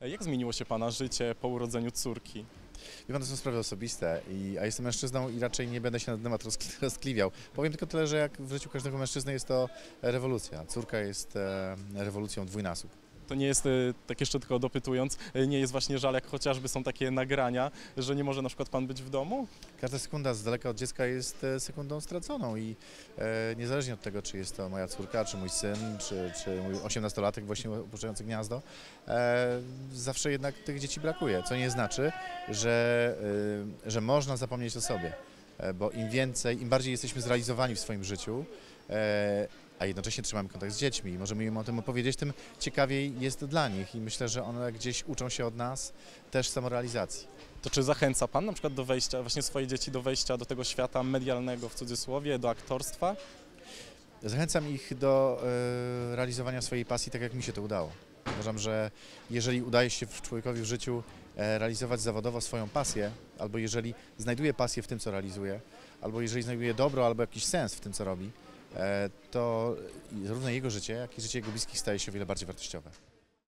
Jak zmieniło się Pana życie po urodzeniu córki? Wie pan, to są sprawy osobiste, i, a jestem mężczyzną i raczej nie będę się na ten temat rozkli- rozkliwiał. Powiem tylko tyle, że jak w życiu każdego mężczyzny jest to rewolucja. Córka jest e, rewolucją dwójnasób. To nie jest, y, tak jeszcze tylko dopytując, y, nie jest właśnie żal, jak chociażby są takie nagrania, że nie może na przykład Pan być w domu? Każda sekunda z daleka od dziecka jest e, sekundą straconą i e, niezależnie od tego, czy jest to moja córka, czy mój syn, czy, czy mój osiemnastolatek właśnie opuszczający gniazdo, e, zawsze jednak tych dzieci brakuje, co nie znaczy, że, e, że można zapomnieć o sobie, e, bo im więcej, im bardziej jesteśmy zrealizowani w swoim życiu, e, a jednocześnie trzymamy kontakt z dziećmi i możemy im o tym opowiedzieć, tym ciekawiej jest dla nich i myślę, że one gdzieś uczą się od nas też samorealizacji. To czy zachęca Pan na przykład do wejścia, właśnie swoje dzieci do wejścia do tego świata medialnego w cudzysłowie, do aktorstwa? Zachęcam ich do e, realizowania swojej pasji tak, jak mi się to udało. Uważam, że jeżeli udaje się człowiekowi w życiu e, realizować zawodowo swoją pasję, albo jeżeli znajduje pasję w tym, co realizuje, albo jeżeli znajduje dobro albo jakiś sens w tym, co robi, to zarówno jego życie, jak i życie jego bliskich staje się o wiele bardziej wartościowe.